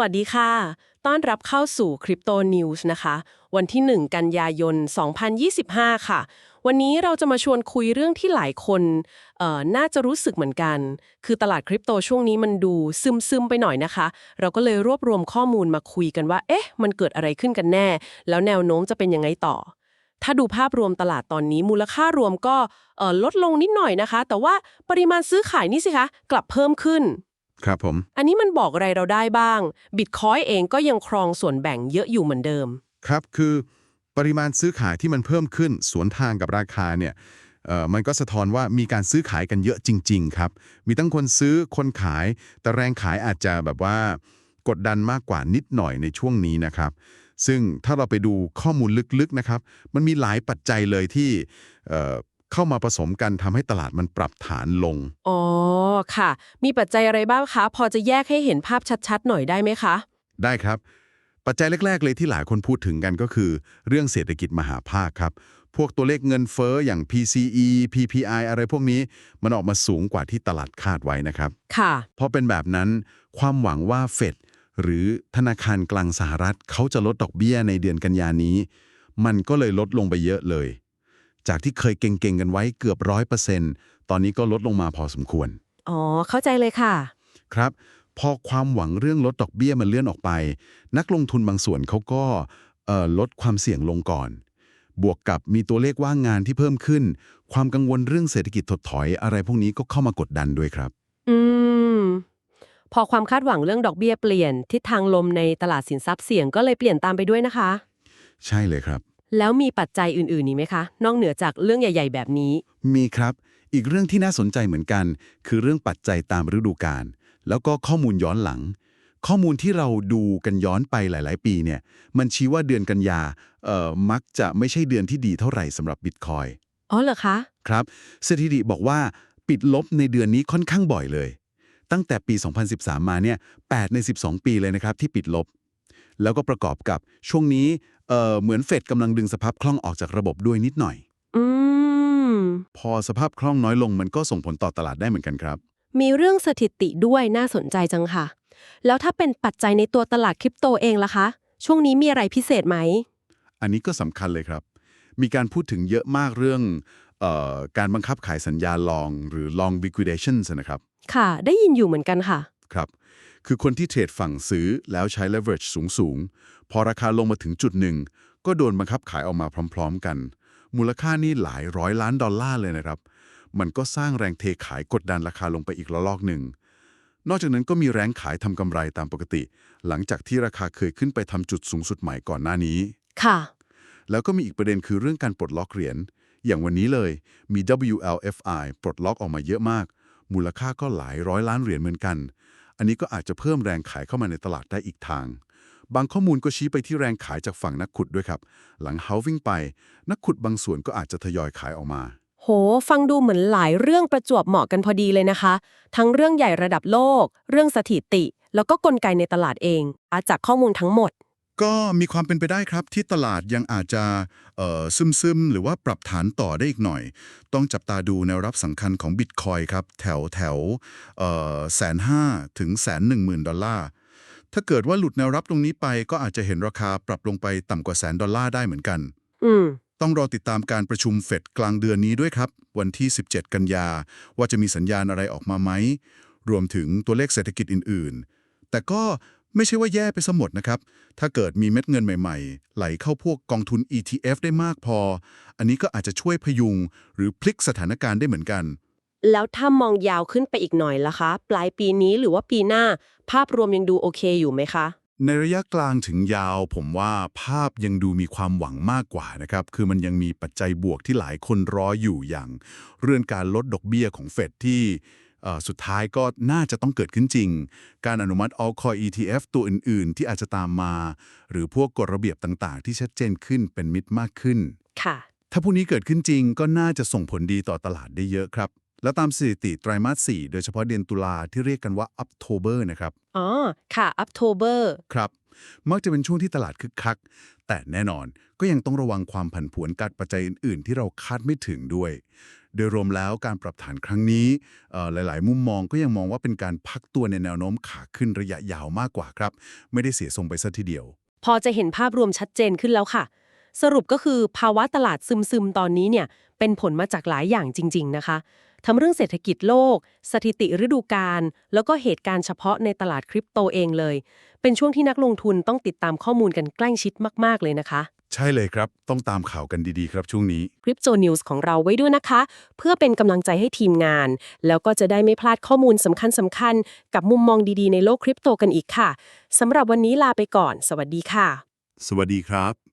วัสดีค่ะ ต้อนรับเข้าสู่ Crypto News นะคะ วันที่ 1 กันยายน 2025 ค่ะ วันนี้เราจะมาชวนคุยเรื่องที่หลายคนเอ่อน่าจะรู้สึกเหมือนกัน คือตลาดคริปโตช่วงนี้มันดูซึมๆไปหน่อยนะคะ เราก็เลยรวบรวมข้อมูลมาคุยกันว่า เอ๊ะ มันเกิดอะไรขึ้นกันแน่ แล้วแนวโน้มจะเป็นยังไงต่อ ถ้าดูภาพรวมตลาดตอนนี้มูลค่ารวมก็เอ่อลดลงนิดหน่อยนะคะ แต่ว่าปริมาณซื้อขายนี่สิคะ กลับเพิ่มขึ้น ครับผม อันนี้มันบอกอะไรเราได้บ้างบิตคอยเองก็ยังครองส่วนแบ่งเยอะอยู่เหมือนเดิม ครับคือปริมาณซื้อขายที่มันเพิ่มขึ้นสวนทางกับราคาเนี่ยเอ่อมันก็สะท้อนว่ามีการซื้อขายกันเยอะจริง ๆ ครับ มีทั้งคนซื้อคนขาย แต่แรงขายอาจจะแบบว่ากดดันมากกว่านิดหน่อยในช่วงนี้นะครับ ซึ่งถ้าเราไปดูข้อมูลลึกๆนะครับ มันมีหลายปัจจัยเลยที่เอ่อ เข้ามาผสมกันทำให้ตลาดมันปรับฐานลง อ๋อค่ะ มีปัจจัยอะไรบ้างคะ พอจะแยกให้เห็นภาพชัดๆ หน่อยได้ไหมคะ ได้ครับ ปัจจัยแรก ๆ เลยที่หลายคนพูดถึงกันก็คือ เรื่องเศรษฐกิจมหาภาคครับ พวกตัวเลขเงินเฟ้ออย่าง PCE PPI อะไรพวกนี้ มันออกมาสูงกว่าที่ตลาดคาดไว้นะครับค่ะ พอเป็นแบบนั้นความหวังว่าเฟดหรือธนาคารกลางสหรัฐเขาจะลดดอกเบี้ยในเดือนกันยานี้ มันก็เลยลดลงไปเยอะเลย จากที่เคยเก่งๆกันไว้เกือบร้อยเปอร์เซ็นต์ตอนนี้ก็ลดลงมาพอสมควร อ๋อ เข้าใจเลยค่ะ ครับ พอความหวังเรื่องลดดอกเบี้ยมันเลื่อนออกไป นักลงทุนบางส่วนเขาก็เอ่อลดความเสี่ยงลงก่อน บวกกับมีตัวเลขว่างงานที่เพิ่มขึ้น ความกังวลเรื่องเศรษฐกิจถดถอยอะไรพวกนี้ก็เข้ามากดดันด้วยครับ อืม พอความคาดหวังเรื่องดอกเบี้ยเปลี่ยนทิศทางลมในตลาดสินทรัพย์เสี่ยงก็เลยเปลี่ยนตามไปด้วยนะคะ ใช่เลยครับ แล้วมีปัจจัยอื่นๆนี้ไหมคะ นอกเหนือจากเรื่องใหญ่ ๆ แบบนี้ มีครับ อีกเรื่องที่น่าสนใจเหมือนกัน คือเรื่องปัจจัยตามฤดูกาล แล้วก็ข้อมูลย้อนหลัง ข้อมูลที่เราดูกันย้อนไปหลาย ๆ ปีเนี่ย มันชี้ว่าเดือนกันยาเอ่อมักจะไม่ใช่เดือนที่ดีเท่าไหร่สำหรับบิตคอยอ๋อเหรอคะ ครับ สถิติบอกว่าปิดลบในเดือนนี้ค่อนข้างบ่อยเลย ตั้งแต่ปี 2013 มาเนี่ย8ใน 12 ปีเลยนะครับที่ปิดลบ แล้วก็ประกอบกับช่วงนี้เอ่อเหมือนเฟดกำลังดึงสภาพคล่องออกจากระบบด้วยนิดหน่อยอืมพอสภาพคล่องน้อยลงมันก็ส่งผลต่อตลาดได้เหมือนกันครับ มีเรื่องสถิติด้วยน่าสนใจจังค่ะ แล้วถ้าเป็นปัจจัยในตัวตลาดคริปโตเองล่ะคะ ช่วงนี้มีอะไรพิเศษไหม อันนี้ก็สำคัญเลยครับ มีการพูดถึงเยอะมากเรื่องเออการบังคับขายสัญญาลอง หรือ long liquidations นะครับ ค่ะ ได้ยินอยู่เหมือนกันค่ะ ครับ คือคนที่เทรดฝั่งซื้อแล้วใช้ leverage สูงสูงๆพอราคาลงมาถึงจุดหนึ่ง ก็โดนบังคับขายออกมาพร้อม ๆ กัน มูลค่านี่หลายร้อยล้านดอลลาร์เลยนะครับ มันก็สร้างแรงเทขายกดดันราคาลงไปอีกระลอกหนึ่ง นอกจากนั้นก็มีแรงขายทำกำไรตามปกติ หลังจากที่ราคาเคยขึ้นไปทำจุดสูงสุดใหม่ก่อนหน้านี้ ค่ะ แล้วก็มีอีกประเด็นคือเรื่องการปลดล็อกเหรียญอย่างวันนี้เลยมี WLFI ปลดล็อกออกมาเยอะมาก มูลค่าก็หลายร้อยล้านเหรียญเหมือนกัน อันนี้ก็อาจจะเพิ่มแรงขายเข้ามาในตลาดได้อีกทาง บางข้อมูลก็ชี้ไปที่แรงขายจากฝั่งนักขุดด้วยครับ หลัง halving ไป นักขุดบางส่วนก็อาจจะทยอยขายออกมา โห ฟังดูเหมือนหลายเรื่องประจวบเหมาะกันพอดีเลยนะคะ ทั้งเรื่องใหญ่ระดับโลก เรื่องสถิติ แล้วก็กลไกในตลาดเองอาจากข้อมูลทั้งหมด ก็มีความเป็นไปได้ครับที่ตลาดยังอาจจะเอ่อซึมๆ หรือว่าปรับฐานต่อได้อีกหน่อย ต้องจับตาดูแนวรับสำคัญของบิตคอยครับ แถวแถวแสนห้าถึงแสนหนึ่งหมื่นดอลลาร์ถ้าเกิดว่าหลุดแนวรับตรงนี้ไปก็อาจจะเห็นราคาปรับลงไปต่ำกว่าแสนดอลลาร์ได้เหมือนกันอืมต้องรอติดตามการประชุมเฟดกลางเดือนนี้ด้วยครับ วันที่ 17 กันยา ว่าจะมีสัญญาณอะไรออกมาไหม รวมถึงตัวเลขเศรษฐกิจอื่น ๆ แต่ก็ ไม่ใช่ว่าแย่ไปสมดนะครับ ถ้าเกิดมีเม็ดเงินใหม่ๆ ไหลเข้าพวกกองทุน ETF ได้มากพอ อันนี้ก็อาจจะช่วยพยุง หรือพลิกสถานการณ์ได้เหมือนกัน แล้วถ้ามองยาวขึ้นไปอีกหน่อยล่ะคะ ปลายปีนี้หรือว่าปีหน้า ภาพรวมยังดูโอเคอยู่ไหมคะ ในระยะกลางถึงยาว ผมว่าภาพยังดูมีความหวังมากกว่านะครับ คือมันยังมีปัจจัยบวกที่หลายคนรออยู่อย่าง เรื่องการลดดอกเบี้ยของเฟดที่เอ่อ สุดท้ายก็น่าจะต้องเกิดขึ้นจริง การอนุมัติ all coin ETF ตัวอื่น ๆ ที่อาจจะตามมา หรือพวกกฎระเบียบต่าง ๆ ที่ชัดเจนขึ้นเป็นมิตรมากขึ้น ค่ะ ถ้าพวกนี้เกิดขึ้นจริงก็น่าจะส่งผลดีต่อตลาดได้เยอะครับ แล้วตามสถิติไตรมาส 4 โดยเฉพาะเดือนตุลาที่เรียกกันว่า October นะครับ อ๋อ ค่ะ October ครับ มักจะเป็นช่วงที่ตลาดคึกคัก แต่แน่นอนก็ยังต้องระวังความผันผวนการปัจจัยอื่น ๆ ที่เราคาดไม่ถึงด้วย โดยรวมแล้วการปรับฐานครั้งนี้หลาย ๆ มุมมองก็ยังมองว่าเป็นการพักตัวในแนวโน้มขาขึ้นระยะยาวมากกว่าครับ ไม่ได้เสียทรงไปซะทีเดียว พอจะเห็นภาพรวมชัดเจนขึ้นแล้วค่ะ สรุปก็คือภาวะตลาดซึมๆตอนนี้เนี่ยเป็นผลมาจากหลายอย่างจริง ๆ นะคะทั้งเรื่องเศรษฐกิจโลก สถิติฤดูกาล แล้วก็เหตุการณ์เฉพาะในตลาดคริปโตเองเลย เป็นช่วงที่นักลงทุนต้องติดตามข้อมูลกันใกล้ชิดมาก ๆ เลยนะคะ ใช่เลยครับ ต้องตามข่าวกันดีๆ ครับช่วงนี้ Crypto News ของเราไว้ด้วยนะคะ เพื่อเป็นกำลังใจให้ทีมงาน แล้วก็จะได้ไม่พลาดข้อมูลสำคัญสำคัญๆกับมุมมองดีๆในโลกคริปโตกันอีกค่ะสำหรับวันนี้ลาไปก่อน สวัสดีค่ะ สวัสดีครับ